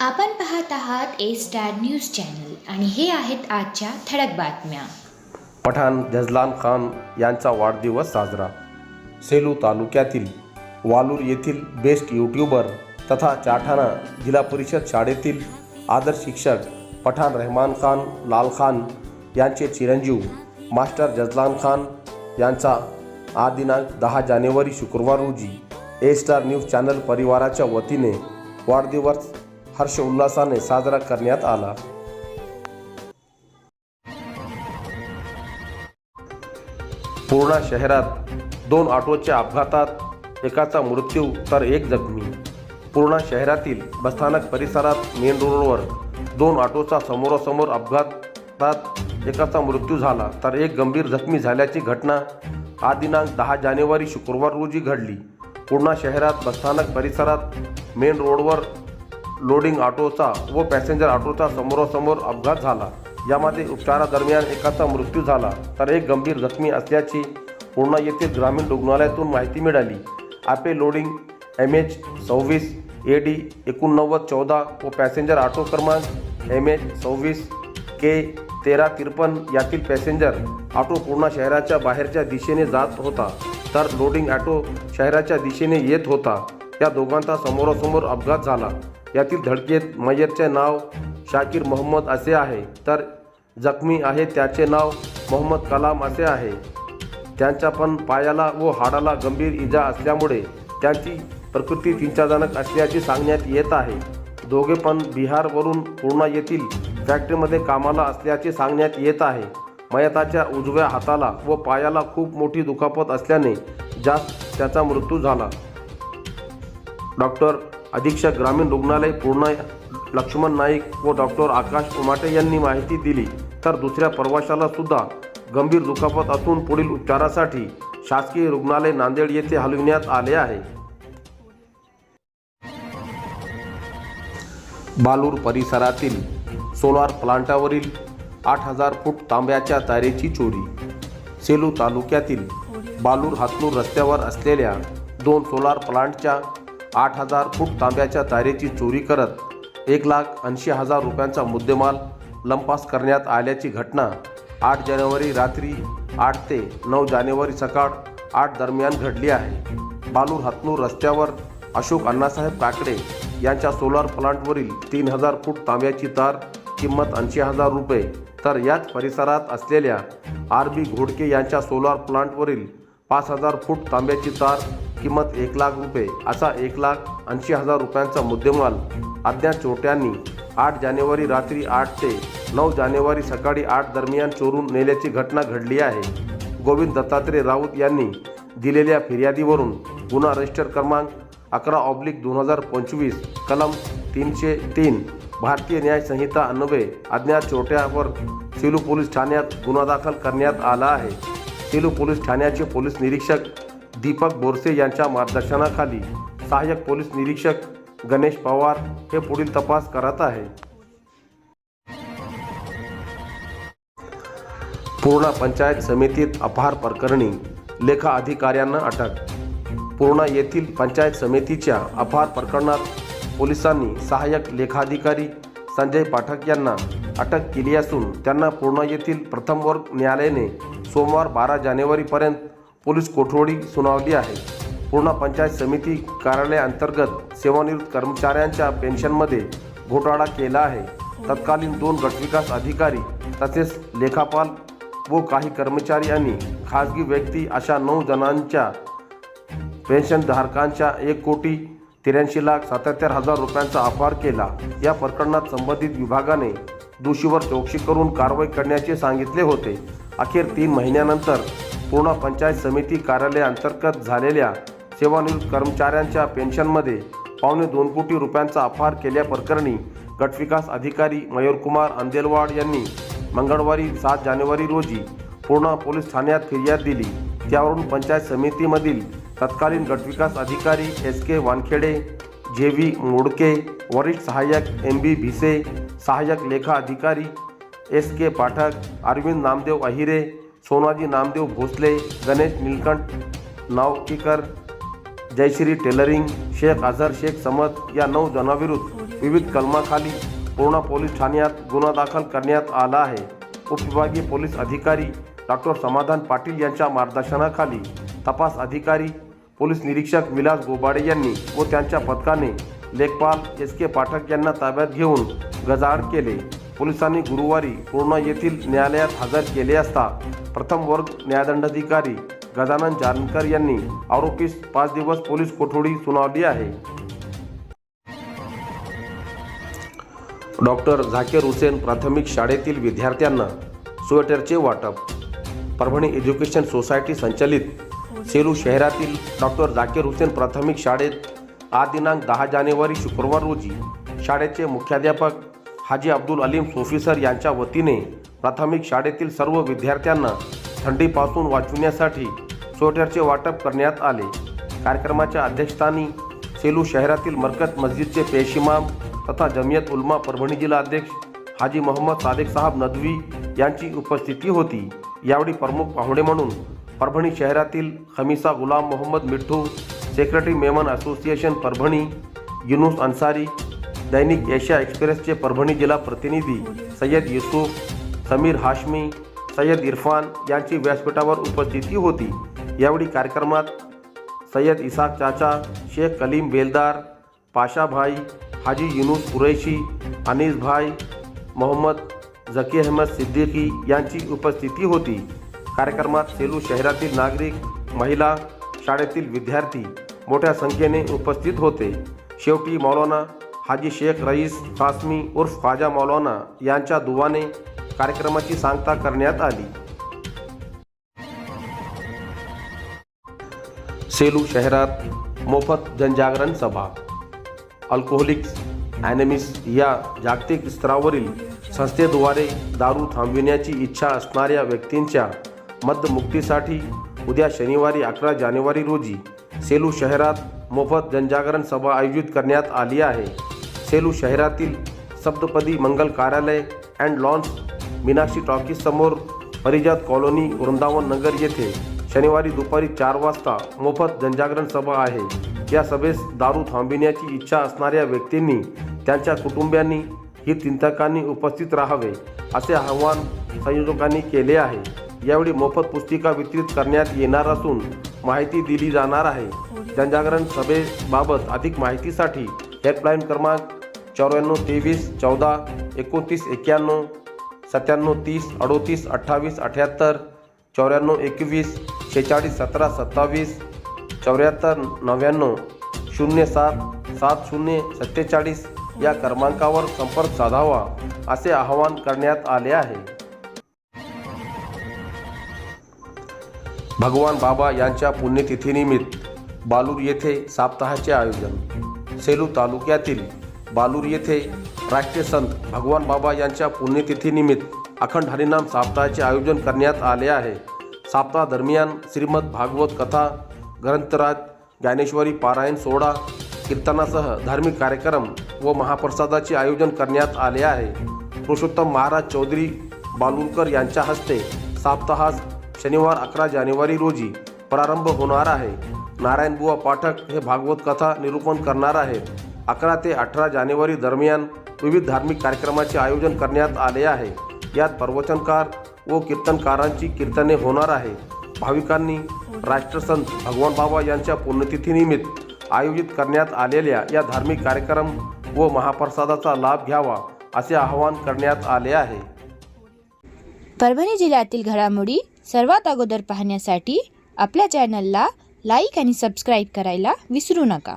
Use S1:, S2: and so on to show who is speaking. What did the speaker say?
S1: आपण पाहत आहात ए स्टार न्यूज चॅनल आणि हे आहेत आजच्या ठळक बातम्या.
S2: पठाण जजलान खान यांचा वाढदिवस साजरा. सेलू तालुक्यातील वालूर येथील बेस्ट यूट्यूबर तथा चाठाणा जिल्हा परिषद शाळेतील आदर्श शिक्षक पठाण रहमान खान लाल खान यांचे चिरंजीव मास्टर जजलान खान यांचा आज दिनांक दहा जानेवारी शुक्रवार रोजी ए स्टार न्यूज चॅनल परिवाराच्या वतीने वाढदिवस हर्ष उल्हासाने साजरा करण्यात आला. पूर्णा शहरात दोन ऑटोच्या अपघातात एकाचा मृत्यू तर एक जखमी. पूर्णा शहरातील बसस्थानक परिसरात मेन रोडवर दोन ऑटोचा समोरासमोर अपघातात एकाचा मृत्यू झाला तर एक गंभीर जखमी झाल्याची घटना आज दिनांक दहा जानेवारी शुक्रवार रोजी घडली. पूर्णा शहरात बसस्थानक परिसरात मेन रोडवर लोडिंग ऑटोचा व पॅसेंजर ऑटोचा समोरासमोर अपघात झाला. यामध्ये उपचारादरम्यान एकाचा मृत्यू झाला तर एक गंभीर जखमी असल्याची पूर्णा येथील ग्रामीण रुग्णालयातून माहिती मिळाली. आपे लोडिंग एम एच सव्वीस ए डी एकोणनव्वद चौदा व पॅसेंजर ऑटो क्रमांक एम एच सव्वीस के तेरा तिरपन्न यातील पॅसेंजर ऑटो पूर्णा शहराच्या बाहेरच्या दिशेने जात होता तर लोडिंग ऑटो शहराच्या दिशेने येत होता. या दोघांचा समोरासमोर अपघात झाला. यातील धडकेत मय्यरचे नाव शाकीर मोहम्मद असे आहे तर जखमी आहे त्याचे नाव मोहम्मद कलाम असे आहे. त्यांच्या पण पायाला व हाडाला गंभीर इजा असल्यामुळे त्यांची प्रकृती चिंताजनक असल्याचे सांगण्यात येत आहे. दोघे पण बिहारवरून पूर्णा येथील फॅक्टरीमध्ये कामाला असल्याचे सांगण्यात येत आहे. मयताच्या उजव्या हाताला व पायाला खूप मोठी दुखापत असल्याने जास्त त्याचा मृत्यू झाला. डॉक्टर अधीक्षक ग्रामीण रुग्णालय पूर्ण लक्ष्मण नाईक व डॉक्टर आकाश उमाटे यांनी माहिती दिली. तर दुसऱ्या प्रवाशाला सुद्धा गंभीर दुखापत असून पुढील उपचारासाठी शासकीय रुग्णालय नांदेड येथे हलविण्यात आले आहे. बालूर परिसरातील सोलार प्लांटावरील आठ हजार फूट तांब्याच्या तारेची चोरी. सेलू तालुक्यातील बालूर हातनूर रस्त्यावर असलेल्या दोन सोलार प्लांटच्या आठ हजार फूट तांब्याच्या तारेची चोरी करत एक लाख ऐंशी हजार रुपयांचा मुद्देमाल लंपास करण्यात आल्याची घटना आठ जानेवारी रात्री आठ ते नऊ जानेवारी सकाळ आठ दरम्यान घडली आहे. बालूर हातनूर रस्त्यावर अशोक अण्णासाहेब काकडे यांच्या सोलार प्लांटवरील तीन हजार फूट तांब्याची तार किंमत ऐंशी हजार रुपये तर याच परिसरात असलेल्या आर बी घोडके यांच्या सोलार प्लांटवरील पाच हजार फूट तांब्याची तार किंमत एक लाख रुपये असा एक लाख ऐंशी हजार रुपयांचा मुद्देमाल अज्ञात चोरट्यांनी आठ जानेवारी रात्री आठ ते नऊ जानेवारी सकाळी आठ दरम्यान चोरून नेल्याची घटना घडली आहे. गोविंद दत्तात्रय राऊत यांनी दिलेल्या फिर्यादीवरून गुन्हा रजिस्टर क्रमांक अकरा ऑब्लिक दोन हजार पंचवीस कलम तीनशे तीन भारतीय न्याय संहिता अन्वये अज्ञात चोरट्यावर सेलू पोलीस ठाण्यात गुन्हा दाखल करण्यात आला आहे. सेलू पोलीस ठाण्याचे पोलीस निरीक्षक दीपक बोरसे यांच्या मार्गदर्शनाखाली सहाय्यक पोलीस निरीक्षक गणेश पवार हे पुढील तपास करत आहे. पूर्णा पंचायत समितीत अपहार प्रकरणी लेखा अधिकाऱ्यांना अटक. पूर्णा येथील पंचायत समितीच्या अपहार प्रकरणात पोलिसांनी सहाय्यक लेखाधिकारी संजय पाठक यांना अटक केली असून त्यांना पूर्णा येथील प्रथम वर्ग न्यायालयाने सोमवार बारा जानेवारीपर्यंत पोलीस कोठडी सुनावली आहे. पूर्णा पंचायत समिती कार्यालयाअंतर्गत सेवानिवृत्त कर्मचाऱ्यांच्या पेन्शनमध्ये घोटाळा केला आहे. तत्कालीन दोन गटविकास अधिकारी तसेच लेखापाल व काही कर्मचारी आणि खाजगी व्यक्ती अशा नऊ जणांच्या पेन्शनधारकांच्या एक कोटी त्र्याऐंशी लाख सत्याहत्तर हजार रुपयांचा अपहार केला. या प्रकरणात संबंधित विभागाने दोषीवर चौकशी करून कारवाई करण्याचे सांगितले होते. अखेर तीन महिन्यानंतर पूर्णा पंचायत समिती कार्यालयाअंतर्गत झालेल्या सेवानिवृत्त कर्मचाऱ्यांच्या पेन्शनमध्ये पावणे दोन कोटी रुपयांचा अपहार केल्याप्रकरणी गटविकास अधिकारी मयूरकुमार अंदेलवाड यांनी मंगळवारी सात जानेवारी रोजी पूर्णा पोलीस ठाण्यात फिर्याद दिली. त्यावरून पंचायत समितीमधील तत्कालीन गटविकास अधिकारी एस के वानखेडे जे व्ही मोडके वरिष्ठ सहाय्यक एम बी भिसे सहाय्यक लेखा अधिकारी S K Pathak Arvind Namdev Ahire Sonaji Namdev Bhosale Ganesh Nilkanth Navkikar Jayshree tailoring Shaikh Azhar Shaikh Samad या नऊ जणांविरुद्ध विविध कलमाखाली पूर्णा पोलीस ठाण्यात गुन्हा दाखल करण्यात आला आहे. उपविभागीय पोलीस अधिकारी डॉक्टर समाधान पाटील यांच्या मार्गदर्शनाखाली तपास अधिकारी पोलीस निरीक्षक विलास गोबाडे यांनी व त्यांच्या पथकाने लेखपाल एस के पाठक यांना ताब्यात घेऊन गजाआड केले. पोलिसांनी गुरुवारी पूर्णा येथील न्यायालयात हजर केले असता प्रथम वर्ग न्यायदंडाधिकारी गजानन जानकर यांनी आरोपीस पाच दिवस पोलीस कोठडी सुनावली आहे. डॉक्टर झाकीर हुसेन प्राथमिक शाळेतील विद्यार्थ्यांना स्वेटरचे वाटप. परभणी एज्युकेशन सोसायटी संचलित. सेलू शहरातील डॉक्टर झाकीर हुसेन प्राथमिक शाळेत आज दिनांक दहा जानेवारी शुक्रवार रोजी शाळेचे मुख्याध्यापक हाजी अब्दुल अलीम सोफी सर यांच्या वतीने प्राथमिक शाळेतील सर्व विद्यार्थ्यांना थंडीपासून वाचविण्यासाठी स्वेटरचे वाटप करण्यात आले. कार्यक्रमाच्या अध्यक्षस्थानी सेलू शहरातील मरकत मस्जिदचे पेशिमाम तथा जमियत उलमा परभणी जिल्हा अध्यक्ष हाजी मोहम्मद सादेक साहब नदवी यांची उपस्थिती होती. यावेळी प्रमुख पाहुणे म्हणून परभणी शहरातील खमिसा गुलाम मोहम्मद मिठ्ठू सेक्रेटरी मेमन असोसिएशन परभणी युनुस अन्सारी दैनिक एशिया एक्सप्रेसचे परभणी जिल्हा प्रतिनिधी सय्यद युसुफ समीर हाशमी सय्यद इरफान यांची व्यासपीठावर उपस्थिती होती. यावेळी कार्यक्रमात सय्यद इसाक चाचा शेख कलीम बेलदार पाशाभाई हाजी युनुस कुरैशी अनिसभाई मोहम्मद झकी अहमद सिद्दीकी यांची उपस्थिती होती. कार्यक्रमात सेलू शहरातील नागरिक महिला शाळेतील विद्यार्थी मोठ्या संख्येने उपस्थित होते. शेवटी मौलाना हाजी शेख रईस कासमी उर्फ ख्वाजा मौलाना यांच्या दुवाने कार्यक्रमाची सांगता करण्यात आली. सेलू शहरात मोफत जनजागरण सभा. अल्कोहोलिक्स ॲनेमिस या जागतिक स्तरावरील संस्थेद्वारे दारू थांबविण्याची इच्छा असणाऱ्या व्यक्तींच्या मद्यमुक्तीसाठी उद्या शनिवारी अकरा जानेवारी रोजी सेलू शहरात मोफत जनजागरण सभा आयोजित करण्यात आली आहे. सेलू शहरातील सप्तपदी मंगल कार्यालय अँड लॉन्स मीनाक्षी टॉकीजसमोर परिजात कॉलनी वृंदावन नगर येथे शनिवारी दुपारी चार वाजता मोफत जनजागरण सभा आहे. या सभेस दारू थांबविण्याची इच्छा असणाऱ्या व्यक्तींनी त्यांच्या कुटुंबियांनी हितचिंतकांनी उपस्थित राहावे असे आवाहन संयोजकांनी केले आहे. यावेळी मोफत पुस्तिका वितरित करण्यात येणार असून माहिती दिली जाणार आहे. जनजागरण सभेबाबत अधिक माहितीसाठी हेल्पलाईन क्रमांक चौऱ्याण्णव तेवीस चौदा एकोणतीस एक्क्याण्णव सत्त्याण्णव तीस अडोतीस अठ्ठावीस अठ्याहत्तर चौऱ्याण्णव एकवीस शेहेचाळीस सतरा सत्तावीस चौऱ्याहत्तर नव्याण्णव शून्य सात सात शून्य सत्तेचाळीस या क्रमांकावर संपर्क साधावा असे आवाहन करण्यात आले आहे. भगवान बाबा यांच्या पुण्यतिथीनिमित्त बालूर येथे साप्ताहाचे आयोजन सेलू तालुक्यातील बालूर येथे राष्ट्रीय संत भगवान बाबा यांच्या पुण्यतिथीनिमित्त अखंड हरिनाम साप्ताहाचे आयोजन करण्यात आले आहे. साप्ताहादरम्यान श्रीमद भागवत कथा ग्रंथराज ज्ञानेश्वरी पारायण सोहळा कीर्तनासह धार्मिक कार्यक्रम व महाप्रसादाचे आयोजन करण्यात आले आहे. पुरुषोत्तम महाराज चौधरी बालुरकर यांच्या हस्ते साप्ताहास शनिवार अकरा जानेवारी रोजी प्रारंभ होणार आहे. नारायणबुवा पाठक हे भागवत कथा निरूपण करणार आहेत. अकरा ते अठरा जानेवारी दरम्यान विविध धार्मिक कार्यक्रमाचे आयोजन करण्यात आले आहे. यात प्रवचनकार व कीर्तनकारांची कीर्तने होणार आहे. भाविकांनी राष्ट्रसंत भगवान बाबा यांच्या पुण्यतिथीनिमित्त आयोजित करण्यात आलेल्या या धार्मिक कार्यक्रम व महाप्रसादाचा लाभ घ्यावा असे आवाहन करण्यात आले आहे.
S1: परभणी जिल्ह्यातील घडामोडी सर्वात अगोदर पाहण्यासाठी आपल्या चॅनलला लाईक आणि सबस्क्राईब करायला विसरू नका.